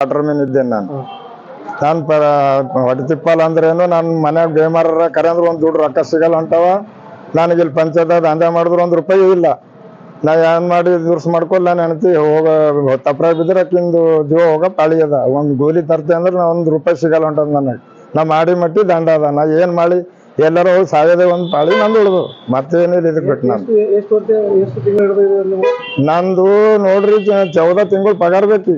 Water main ಇದ್ದೇನೆ ನಾನು. ನಾನು ಹೊಟ್ಟೆ ತಿಪ್ಪಲ್ಲ ಅಂದ್ರೇನು ನಾನು ಮನ್ಯಾಗ ಬೇಮಾರ ಕರೆ ಅಂದ್ರೆ ಒಂದು ದುಡ್ಡು ರೊಕ್ಕ ಸಿಗಲ್ಲ ಹೊಂಟವ ನನಗೆ ಇಲ್ಲಿ ಪಂಚಾಯತ್ ದಂಧೆ ಮಾಡಿದ್ರು ಒಂದು ರೂಪಾಯಿ ಇಲ್ಲ. ನಾ ಏನ್ ಮಾಡಿ ದುರ್ಸ್ ಮಾಡ್ಕೊಲ್ಲ ನಾನು ಹೆಣ್ತಿ ಹೋಗ ತಪ್ರಾಗ ಬಿದ್ರೆ ಅಕ್ಕಿಂದು ಜೀವ ಹೋಗ ಪಾಳಿ ಅದ. ಒಂದು ಗೋಲಿ ತರ್ತೆ ಅಂದ್ರೆ ನಾ ಒಂದು ರೂಪಾಯಿ ಸಿಗಲ್ಲ ಹೊಂಟದ ನನಗೆ. ನಾ ಮಾಡಿ ಮಟ್ಟಿ ದಂಡ ಅದ. ನಾ ಏನ್ ಮಾಡಿ ಎಲ್ಲರೂ ಹೋಗಿ ಸಾಯೋದೇ ಒಂದು ಪಾಳಿ ನಂದು ಉಳಿದು. ಮತ್ತೇನಿಲ್ಲ ಇದಕ್ಕೆ ಬಿಟ್ಟು ನಾನು. ನಂದು ನೋಡ್ರಿ ಚೌದ ತಿಂಗಳು ಪಗಾರ ಬೇಕಿ.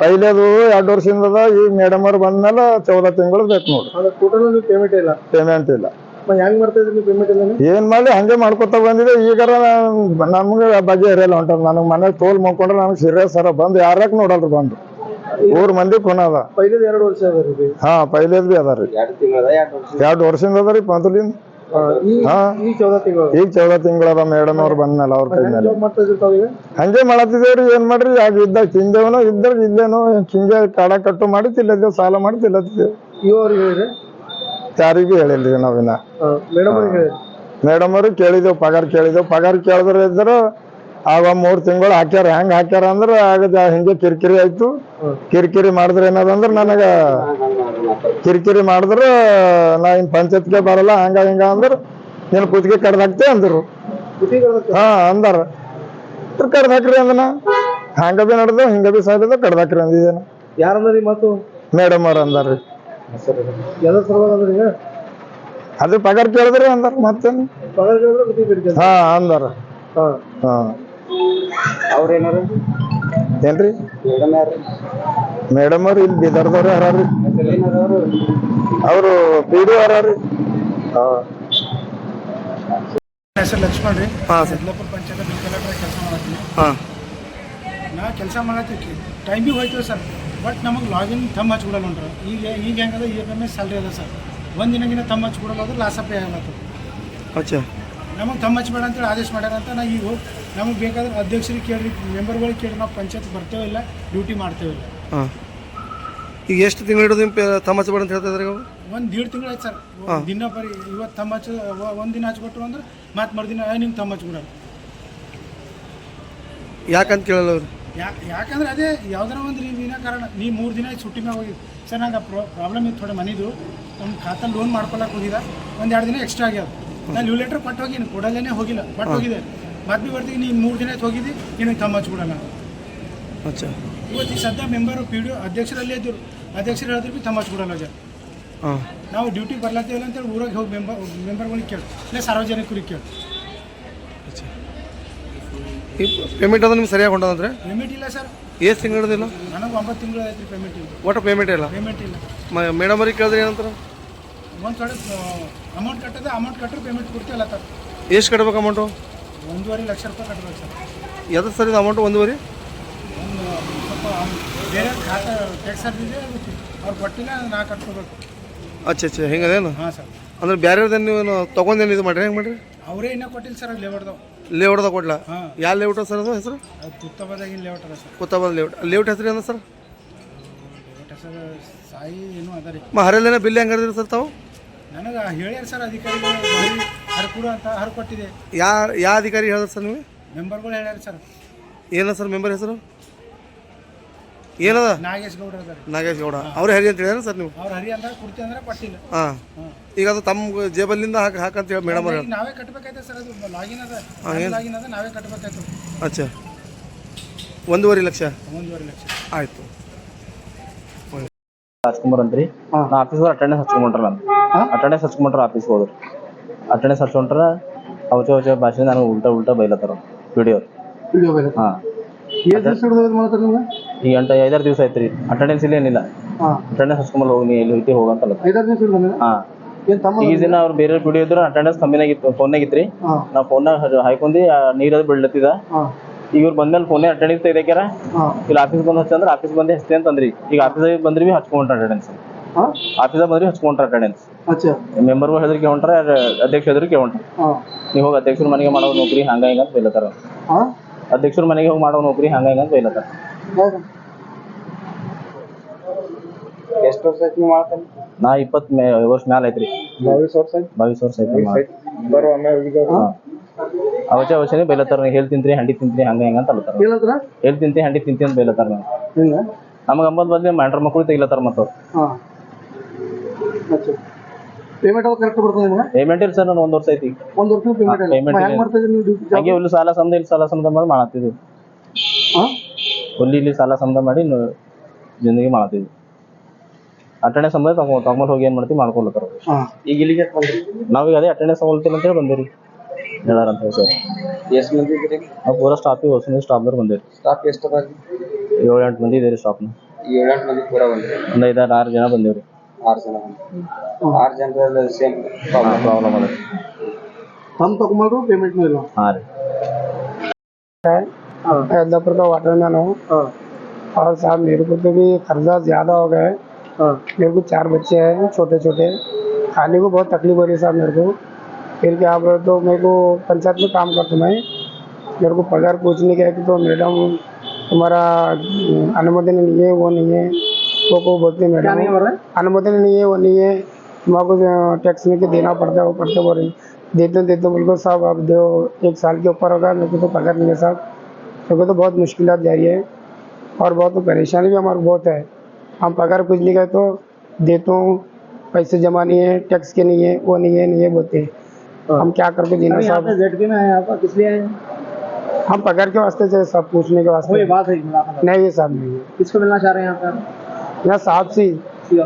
ಪೈಲೇದು ಎರಡು ವರ್ಷದಿಂದ ಅದ ಈಗ ಮೇಡಮ್ ಅವ್ರು ಬಂದ್ಮೇಲೆ ಚೌದ ತಿಂಗಳು ಬೇಕು ನೋಡಿ. ಅದು ಟೋಟಲ್ ಪೇಮೆಂಟ್ ಇಲ್ಲ. ಪೇಮೆಂಟ್ ಇಲ್ಲ. ಹೆಂಗ್ ಮಾಡ್ತಾ ಇದ್ರಿ ಪೇಮೆಂಟ್ ಇಲ್ಲ ಏನು ಮಾಡಿ ಹಂಗೆ ಮಾಡ್ಕೊತ ಬಂದಿದೆ. ಈಗಾರ ನಮ್ಗೆ ಬಗೆ ಇರಲ್ಲ ಹೊಂಟದ ನನಗೆ ಮನೆ ತೋಲ್ ಮಾಡ್ಕೊಂಡ್ರೆ ನನಗೆ ಸೀರಿಯಸ್ ಸರ ಬಂದು ಯಾರ್ಯಾಕ ನೋಡಲ್ರಿ ಬಂದು. ಊರ್ ಮಂದಿ ಕೊನದ ಪೈಲೇದು ಎರಡು ವರ್ಷ ಅದ ರೀ ಹಾ ಪೈಲೇದ್ ಬಿ ಅದ ರೀ. ಎರಡು ವರ್ಷದಿಂದ ಅದ ರೀ ಮೊದಲಿಂದ ಈ ಹಾ. ಈಗ ಚೌದ ತಿಂಗಳ ಅದ ಮೇಡಮ್ ಅವ್ರು ಬಂದ್ಮೇಲೆ ಅವ್ರ ಕೈ ಮೇಲೆ ಹಂಗೆ ಮಾಡತ್ತಿದೇವ್ರಿ ಏನ್ ಮಾಡ್ರಿ? ಆಗ ಇದ್ದಾಗ ತಿಂದೇವನೋ ಇದ್ದಾಗ ಇಲ್ಲೇನೋ ಹಿಂಗೆ ಕಾಡ ಕಟ್ಟು ಮಾಡಿ ತಿಲ್ಲದೇವ್ ಸಾಲ ಮಾಡಿ ತಿಲ್ಲತ್ತಿದ್ದೇವೆ. ಯಾರಿಗೂ ಹೇಳಿಲ್ರಿ ನಾವಿನ ಮೇಡಮ್ ಅವ್ರಿಗೆ ಕೇಳಿದೇವ್ ಪಗಾರ್ ಅವ್ರು ಕೇಳಿದೆವು ಪಗಾರ ಕೇಳಿದೆವು ಪಗಾರ ಕೇಳಿದ್ರೆ ಇದ್ರ ಆಗ ಮೂರ್ ತಿಂಗಳು ಹಾಕ್ಯಾರ. ಹೆಂಗ್ ಹಾಕ್ಯಾರ ಅಂದ್ರ ಆಗ ಹಿಂಗೆ ಕಿರಿಕಿರಿ ಆಯ್ತು. ಕಿರಿಕಿರಿ ಮಾಡಿದ್ರೆ ಏನದಂದ್ರ ನನಗ ಕಿರಿಕಿರಿ ಮಾಡಿದ್ರು ನಾ ಇನ್ ಪಂಚಾಯತ್ಗೆ ಬರಲ್ಲ ಹಂಗ ಹಿಂಗ ಅಂದ್ರ ನೀನು ಕುತ್ತಿಗೆ ಕಡ್ದಾಕ್ತೆ ಅಂದ್ರು. ಬುದ್ಧಿಗಳು ಹಾ ಅಂದಾರ. ಕಡ್ದು ಹಾಕ್ರಿ ಅಂದನ. ಹಂಗ ಬಿ ನಡ್ದು ಹಿಂಗ ಬಿ ಸಾಯ್ದ ಕಡ್ದಾಕ್ರಿ ಅಂದಿದ್ದೇನ ಯಾರಂದ್ರಿ ಮತ್ತು? ಮೇಡಮ್ ಅವ್ರ ಅಂದಾರ್ರಿ ಅಂದ್ರೆ ಅದು ಪಗಾರ ಕೇಳಿದ್ರಿ ಅಂದಾರ ಕಡಿತಾರೆ ಹಾ ಅಂದಾರ. ಹಾ. ಹಾ. ಅವ್ರೇನಾರು ಏನ್ರಿ? ಮೇಡಮ್ ಅವ್ರು ಇಲ್ಲಿ ಬೀದರ್ದವ್ರು ಯಾರ್ರಿ? ಅವರು ಪಿ ಡಿ ಯಾರ್ರಿ ಹೆಸರು ಲಕ್ಷ್ಮಣ ರೀ. ಹಾಂ sir. Sidlapura panchayat bill collector ಕೆಲಸ ಮಾಡತ್ತೀನಿ ಹಾಂ. ನಾ ಕೆಲಸ ಮಾಡತ್ತೀವಿ ಟೈಮ್ ಭೀ ಹೋಯ್ತು ಸರ್. ಬಟ್ ನಮಗೆ ಲಾಗಿನ್ ತಮ್ಮ ಹಚ್ಕೊಡಲ್ಲ ನೋಡ್ರಿ ಈಗ ಈಗ ಹೆಂಗದ ಈಗ ಕಮ್ಮಿ ಸ್ಯಾಲ್ರಿ ಅದ ಸರ್. ಒಂದು ದಿನಗಿನ ತಮ್ಮ ಹಚ್ಕೊಡಲ್ಲ ಅಂದ್ರೆ ಲಾಸ್ ಪೇ ಆಗಲತ್ತು ಅಚ್ಚಾ. ನಮಗೆ ತಮ್ಮ ಹಚ್ಬೇಡ ಅಂತೇಳಿ ಆದೇಶ ಮಾಡ್ಯಾರ ಅಂತ ನಾ ಈಗ ನಮಗೆ ಬೇಕಾದ್ರೆ ಅಧ್ಯಕ್ಷರಿಗೆ ಕೇಳಿ ಮೆಂಬರ್ಗಳಿಗೆ ಕೇಳಿ ನಾವು ಪಂಚಾಯತ್ ಬರ್ತೇವಿಲ್ಲ ಡ್ಯೂಟಿ ಮಾಡ್ತೇವೆ ಇಲ್ಲ. ಹಾಂ. ಈಗ ಎಷ್ಟು ತಿಂಗಳು ಹಿಡಿದು ನಿಮ್ಮ ತಮಾಚೆ ಬೇಡ ಅಂತ ಹೇಳ್ತಾ ಇದ್ದಾರೆ ಒಂದು ದೀಡ್ ತಿಂಗಳು ಆಯ್ತು ಸರ್. ದಿನ ಬರೀ ಇವತ್ತು ತಮ್ಮ ಹಚ್ಚ ಒಂದು ದಿನ ಹಚ್ಕೊಟ್ರು ಅಂದ್ರೆ ಮತ್ತೆ ಮರುದಿನ ನಿಮ್ಗೆ ತಮ್ಮ ಹಚ್ಕೊಡಲ್ಲ ಯಾಕಂತ ಕೇಳಲ್ಲ ಅವ್ರು? ಯಾಕಂದ್ರೆ ಅದೇ ಯಾವ್ದಾರ ಒಂದು ರೀ ವಿನಾಕಾರಣ ನೀ ಮೂರು ದಿನ ಸುಟ್ಟಿ ಮ್ಯಾಗ ಹೋಗಿ ಸರ್ ನಂಗೆ ಪ್ರಾಬ್ಲಮ್ ಇತ್ತು ಥೋಡೆ ಮನಿದು. ನಮ್ಮ ಖಾತಾ ಲೋನ್ ಮಾಡ್ಕೊಳಕ್ಕೆ ಹೋಗಿದ ಒಂದು ಎರಡು ದಿನ ಎಕ್ಸ್ಟ್ರಾ ಆಗ್ಯಾವ ನಾನು ಲೀವ್ ಲೆಟ್ರ್ ಕೊಟ್ಟು ಹೋಗಿನಿ ಕೊಡಲೇನೆ ಹೋಗಿಲ್ಲ. ಬಟ್ ಹೋಗಿದೆ ಮತ್ತೆ ಬರ್ತೀವಿ ನೀನು ಮೂರು ದಿನ ಆಯ್ತು ಹೋಗಿದ್ದಿ ನಿನಗೆ ತಮ್ಮ ಹಚ್ಚಿಬಿಡೋಣ ಅಚ್ಚಾ. ಇವತ್ತು ಈ ಸದ್ಯ ಮೆಂಬರು ಪಿ ಡಿ ಅಧ್ಯಕ್ಷರಲ್ಲೇ ಇದ್ದರು. ಅಧ್ಯಕ್ಷರು ಹೇಳಿದ್ರು ಬಿ ತಮ್ಮ ಕೊಡಲ್ಲ ಜನ. ಹಾಂ. ನಾವು ಡ್ಯೂಟಿಗೆ ಬರ್ಲತ್ತೀವಲ್ಲ ಅಂತೇಳಿ ಊರಾಗ ಹೋಗಿ ಮೆಂಬರ್ ಮೆಂಬರ್ಗಳಿಗೆ ಕೇಳಿ. ಇಲ್ಲ ಸಾರ್ವಜನಿಕರಿಗೆ ಕೇಳಿ. ಈ ಪೇಮೆಂಟ್ ಅದು ನಿಮ್ಗೆ ಸರಿಯಾಗಿ ಹೊಂಟದಂದ್ರೆ ಪೇಮೆಂಟ್ ಇಲ್ಲ ಸರ್ ಎಷ್ಟು ತಿಂಗಳು ಹಿಡಿದಿಲ್ಲ ನನಗೆ ಒಂಬತ್ತು ತಿಂಗಳು ಆಯ್ತು ರೀ ಪೇಮೆಂಟ್ ಇಲ್ಲ ಒಟ್ಟು ಪೇಮೆಂಟ್ ಇಲ್ಲ? ಪೇಮೆಂಟ್ ಇಲ್ಲ. ಮೇಡಮ್ ಅವ್ರಿಗೆ ಕೇಳಿದ್ರೆ ಏನಂತಾರೆ? ಒಂದು ಕಡೆ ಅಮೌಂಟ್ ಕಟ್ಟದೆ ಅಮೌಂಟ್ ಕಟ್ಟರೆ ಪೇಮೆಂಟ್ ಕೊಡ್ತೀವಲ್ಲ ಸರ್ ಎಷ್ಟು ಕಟ್ಬೇಕು ಅಮೌಂಟು ಒಂದೂವರೆ ಲಕ್ಷ ರೂಪಾಯಿ ಕಟ್ಬೇಕು ಸರ್ ಯಾವ್ದು ಸರ್ ಇದು ಅಮೌಂಟ್ ಒಂದೂವರೆ? ಬೇರೆ ಖಾತೆ ಟ್ಯಾಕ್ಸ್ ಅದಕ್ಕೆ ಅವ್ರು ಕೊಟ್ಟಿಲ್ಲ ನಾ ಕಟ್ಕೋಬೇಕು. ಅಚ್ಚಾ ಅಚ್ಚಾ ಹೆಂಗದೇನು? ಹಾಂ ಸರ್. ಅಂದ್ರೆ ಬೇರೆ ನೀವು ತೊಗೊಂಡೇನು ಇದು ಮಾಡ್ರಿ ಹೆಂಗೆ ಮಾಡ್ರಿ? ಅವರೇ ಇನ್ನೂ ಕೊಟ್ಟಿಲ್ಲ ಸರ್ ಲೇಔಟ್ದವು ಲೇಔಟ್ದಾಗ ಕೊಡ್ಲ? ಯಾವ ಲೇಔಟ್ ಸರ್ ಅದು ಹೆಸರು? ಅದು ತುತ್ತಬದಾಗಿನ ಲೇಔಟ್ ಅದ ಸರ್. ಕುತ್ತಬದ ಲೇಔಟ್ ಲೇಔಟ್ ಹೆಸರು ಏನು ಸರ್? ಹೆಸರು ಸಾಯಿ ಏನು ಅದ ರೀ. ಮ ಹರಿಯಲ್ಲೇನ ಬಿಲ್ ಹೆಂಗೆ ಹರಿದ್ರಿ ಸರ್ ತಾವು? ನನಗೆ ಹೇಳ್ಯಾರ ಸರ್ ಅಧಿಕಾರಿಗಳು ಹರ್ ಕೊಡು ಅಂತ ಹರ್ ಕೊಟ್ಟಿದೆ ಯಾ ಯಾವ ಅಧಿಕಾರಿ ಹೇಳಿದ್ರು ಸರ್ ನೀವು ಮೆಂಬರ್ಗಳು ಹೇಳ್ಯಾರ ಸರ್. ಏನ ಸರ್ ಮೆಂಬರ್ ಹೆಸರು? ಏನದ? ನಾಗೇಶ್ ಅದಾರ ನಾಗೇಶ್ ಗೌಡ. ಅವ್ರ ಹರಿ ಅಂತ ಹೇಳಿದ್ರೆ ಸರ್ ನೀವು? ಅವ್ರು ಹರಿ ಅಂದ್ರೆ ಕೊಡ್ತೀವಿ ಅಂದ್ರೆ ಕೊಟ್ಟಿಲ್ಲ ಹಾಂ. ಈಗ ಅದು ತಮ್ಮ ಜೇಬಲ್ಲಿಂದ ಹಾಕಿ ಹಾಕಂತ ಹೇಳಿ ಮೇಡಮ್ ಅವ್ರು ಈಗ ನಾವೇ ಕಟ್ಬೇಕಾಯ್ತು ಸರ್ ಅದು. ಲಾಗಿನ್ ಅದ. ಲಾಗಿನ್ ಅದ ನಾವೇ ಕಟ್ಬೇಕಾಯ್ತು. ಅಚ್ಚಾ. ಒಂದೂವರೆ ಲಕ್ಷ? ಒಂದೂವರೆ ಲಕ್ಷ. ಆಯಿತು. ಹಚ್ಕೊಂಬರ್ ಅಂತ್ರಿ ನಾ ಆಫೀಸ್ ಹೋದ್ರೆ ಅಟೆಂಡೆನ್ಸ್ ಹಚ್ಕೊಂಡ್ರ ನಾನು. ಅಟೆಂಡೆನ್ಸ್ ಹಚ್ಕೊಂಡ್ರ ಆಫೀಸ್ ಹೋದ್ರು. ಅಟೆಂಡೆನ್ಸ್ ಹಚ್ಕೊಂಡ್ರ ಅವಚ ಅವಚ ಭಾಷೆ ನನಗೆ ಉಲ್ಟಾ ಉಲ್ಟಾ ಬೈಲತ್ತಾರ ವಿಡಿಯೋ ಹಾ. ಎಷ್ಟು ದಿವಸ ಹಿಡಿದು ಮಾಡ್ತಾರೆ ನಿಮ್ಗೆ ಈಗ ಎಂಟ ಐದಾರು ದಿವಸ ಆಯ್ತ್ರಿ ಅಟೆಂಡೆನ್ಸ್ ಇಲ್ಲ ಏನಿಲ್ಲ. ಹಾಂ. ಅಟೆಂಡೆನ್ಸ್ ಹಚ್ಕೊಂಡ್ ಹೋಗಿ ನೀ ಎಲ್ಲಿ ಹೋಗ್ತಿ ಹೋಗಂತಲ್ಲ ಐದಾರು ದಿವಸ ಹಿಡಿದ ಹಾ. ಏನು ತಮ್ಮ ಈ ದಿನ ಅವ್ರು ಬೇರೆ ವಿಡಿಯೋ ಇದ್ರು ಅಟೆಂಡೆನ್ಸ್ ಕಮ್ಮಿನಾಗಿತ್ತು ಫೋನ್ನಾಗ ಇತ್ರಿ ಹಾಂ. ನಾ ಫೋನ್ನಾಗ ಹಾಯ್ಕೊಂಡಿ ನೀರದು ಬೀಳ್ಲತ್ತಿದ. ಹಾಂ. ಈಗ ಇವ್ರು ಬಂದ್ಮೇಲೆ ಫೋನೇ ಅಟೆಂಡೆನ್ಸ್ ತೆಗ್ದಾಕ್ಯಾರ ಹಾಂ. ಇಲ್ಲಿ ಆಫೀಸ್ ಬಂದ್ ಹಚ್ಚಂದ್ರೆ ಆಫೀಸ್ ಬಂದೇ ಹಚ್ತೆ ಅಂತಂದ್ರಿ. ಈಗ ಆಫೀಸ್ ಬಂದ್ರಿ ಬಿ ಹಚ್ಕೊಂಡ್ರ ಅಟೆಂಡೆನ್ಸ್ ಹಾಂ. ಆಫೀಸಾಗ ಬಂದ್ರಿ ಹಚ್ಕೊಂಡ್ರ ಅಟೆಂಡೆನ್ಸ್ ಅಚ್ಚಾ. ಮೆಂಬರ್ಗಳು ಹೆದರಿಕೆ ಹೊಂಟ್ರ ಅಧ್ಯಕ್ಷ ಹೆದ್ರಿ ಹಾಂ. ನೀವು ಹೋಗಿ ಅಧ್ಯಕ್ಷರ ಮನೆಗೆ ಮಾಡೋ ನೌಕರಿ ಹಂಗ ಹಿಂಗ ಅಂತ ಬೈಲತ್ತಾರ ಹಾಂ. ಅಧ್ಯಕ್ಷರ ಮನೆಗೆ ಹೋಗಿ ಮಾಡೋ ನೌಕರಿ ಹಂಗ ಹಿಂಗ ಅಂತ ಬೈಲತ್ತಾರ ಎಷ್ಟು ವರ್ಷ ಆಯ್ತು ನೀವು ಮಾಡ್ತಾನೆ ನಾ ಇಪ್ಪತ್ ಮೇ ವರ್ಷ ಮ್ಯಾಲ ಐತ್ರಿ. ಬಾವಿಸ್ ವರ್ಷ ಆಯ್ತು? ಬಾವಿಸ್ ವರ್ಷ ಐತ್ರಿ ಬರೋ ಒಮ್ಮೆ ಹೋಗಿದ್ದವ್ರು ಅವಚ ಅವಚನೆ ಬೈಲತ್ತಾರ ನೀ ಹೇಳ್ ತಿಂತ್ರಿ ಹಂಡಿ ತಿಂತ್ರಿ ಹಂಗ ಹಿಂಗ ಅಂತ ಅಲ್ಲತ್ತಾರ ಏನಂದ್ರ ಹೇಳ್ ತಿಂತಿ ಹಂಡಿ ತಿಂತಿ ಅಂತ ಬೈಲತ್ತಾರ ನಾವು ಹಿಂಗ? ನಮ್ಗೆ ಅಂಬದ್ ಬದ್ಲಿ ಮಂಡ್ರ ಮಕ್ಕಳು ತೆಗಿಲತ್ತಾರ ಮತ್ತವ್ರು. ಹಾಂ. ಅಚ್ಚಾ. ಪೇಮೆಂಟ್ ಅದು ಕರೆಕ್ಟ್ ಬರ್ತದೆ ನಿಮ್ಗೆ ಪೇಮೆಂಟ್ ಇಲ್ಲ ಸರ್ ನಾನು ಒಂದು ವರ್ಷ ಐತಿ. ಒಂದು ವರ್ಷ ಪೇಮೆಂಟ್ ಇಲ್ಲ. Payment ಹೆಂಗೆ ಇಲ್ಲ. ಮಾಡ್ತಾ ಇದ್ದೀರಿ ನೀವು ಡ್ಯೂಟಿ ಹಂಗೆ ಇಲ್ಲಿ ಸಾಲ ಸಂದ ಇಲ್ಲಿ ಸಾಲ ಸಂದ ಮಾಡಿ ಮಾಡತ್ತಿದ್ವಿ ಹಾಂ ಅಲ್ಲಿ ಇಲ್ಲಿ ಸಾಲ ಸಂದ ಮಾಡಿ ನ- ಜಿಂದಗಿ ಮಾಡತ್ತಿದ್ವಿ ಅಟೆಂಡೆನ್ಸ್ ಸಂಬಂಧ ತಗೊ ತಗೊಂಡ್ ಹೋಗಿ ಏನ್ ಮಾಡ್ತೀವಿ ಮಾಡ್ಕೊಳತ್ತಾರ ಈಗ ಇಲ್ಲಿಗೆ ನಾವೀಗ ಅದೇ ಅಟೆಂಡೆನ್ಸ್ ತಗೊಳ್ತೀನಿ ಅಂತ ಹೇಳಿ ಬಂದಿರಿ ಹೇಳಾರ ಅಂತ ಸರ್. ಎಷ್ಟು ಮಂದಿ ಇದ್ದೀರಿ? ನಾವು ಪೂರ ಸ್ಟಾಫಿಗೆ ಹೊಸ ಸ್ಟಾಫ್ದವ್ರು ಬಂದಿರಿ ಸ್ಟಾಫ್ ಎಷ್ಟು ಅದ ಏಳು ಎಂಟು ಮಂದಿ ಇದ್ದೀರಿ ಸ್ಟಾಫ್ನ ಏಳೆಂಟು ಮಂದಿ ಪೂರ ಬಂದಿರಿ. ಒಂದು ಐದಾರು ಆರು ಜನ ಬಂದೇವ್ರಿ. ಆರು ಜನ ಬಂದ್ರಿ ಆರು ಜನರಲ್ಲಿ ಸೇಮ್ ಪ್ರಾಬ್ಲಮ್ ಅದ ತಮ್ಮ ತಗೊಂಬಂದ್ರು ಪೇಮೆಂಟ್ನೂ ಇಲ್ಲ ಹಾಂ ರೀ अयोध्यापुर का वाटर मैन हूँ ಹಾಂ और साहब मेरे को तो भी कर्जा ज़्यादा हो गया है ಹಾಂ मेरे को चार बच्चे हैं छोटे छोटे खाने को बहुत तकलीफ हो रही है साहब मेरे को फिर क्या बोले तो मेरे को पंचायत में काम करता हूँ मैं मेरे को पगार पूछने गया कि तो मैडम तुम्हारा अनुमोदन नहीं है वो नहीं है वो को बोलते हैं मैडम अनुमोदन नहीं है वो नहीं है। तुम्हारा टैक्स में के देना पड़ता है वो पड़ते बोल रही। देते देते बोल को साहब अब दो एक साल के ऊपर होगा मेरे को तो पगार नहीं है साहब। मेरे को तो बहुत मुश्किल जा रही है और बहुत तो परेशानी भी हमारे बहुत है। हम पगार कुछ नहीं गए तो देता हूँ। पैसे जमा नहीं है टैक्स के नहीं है वो नहीं है नहीं है बोलते। हैं। हम क्या करके देना साहब? जेड में आपका किस लिए आए हम पगार के वास्ते से सब पूछने के वास्ते। बात है नहीं ये साहब नहीं है। किसको मिलना चाह रहे हैं यहाँ साहब से। ही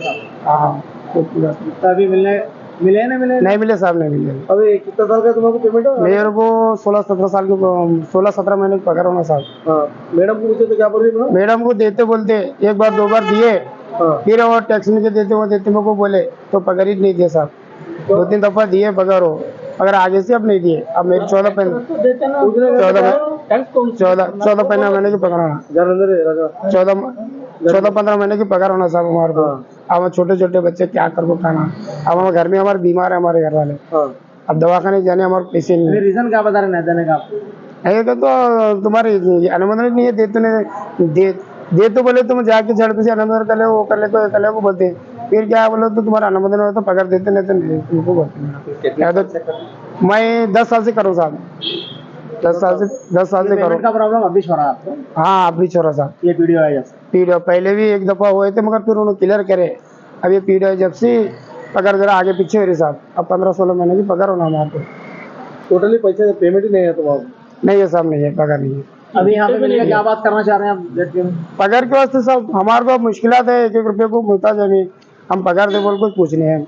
हाँ पूरा- तो अभी मिलने मिले ना मिले? नहीं मिले साहब नहीं मिले। अभी कितना साल का तुम्हारे पेमेंट हो मेरे को सोलह सत्रह साल के सोलह सत्रह महीने का पगार होना साहब। हाँ मैडम को पूछे तो क्या बोल रही मैडम मैडम को देते बोलते एक बार दो बार दिए हाँ। फिर और टैक्स में देते वो देते मेरे को बोले तो पगार ही नहीं दिए साहब। दो तीन दफ़ा दिए पगार हो। अगर आगे से अब नहीं दिए अब मेरे चौदह पेन चौदह चौदह चौदह पंद्रह महीने की पगार होना जलंधर है राजा चौदह चौदह पंद्रह महीने की पगार होना साहब हमारे को। अब हम छोटे छोटे बच्चे क्या कर खाना? अब हमारे घर में हमारे बीमार है हमारे घर वाले हाँ। अब दवाखाने जाने हमारे पैसे नहीं। रीजन क्या बता रहे देने का नहीं तो, तो तुम्हारी अनुमोदन नहीं है दे तो नहीं दे दे तो बोले तुम जाके झड़प से अनुमोदन कर ले वो कर ले तो कर ले को बोलते हैं। फिर क्या बोलो तो तुम्हारा अनुमोदन हो तो पगार देते नहीं तो नहीं तुमको बोलते हैं। तो मैं दस साल से करूँ साहब। दस साल से दस साल से करूँ। का प्रॉब्लम अभी छोड़ा आपको? हाँ अभी छोड़ा साहब। ये वीडियो है पीडियो पहले भी एक दफ़ा हुए थे मगर फिर उन्होंने क्लियर करे। अब ये पीडियो जब से पगड़ जरा आगे पीछे हो रही साहब अब पंद्रह सोलह महीने की पगड़ होना हमारे को टोटली पैसे पेमेंट ही नहीं है तो बाबू नहीं है साहब नहीं है पगड़ नहीं है। अभी यहाँ पे क्या बात करना चाह रहे हैं आप? के में के वास्ते साहब हमारे को मुश्किल है एक एक रुपये को मिलता है हम पगड़ दे बोल कुछ पूछने हैं।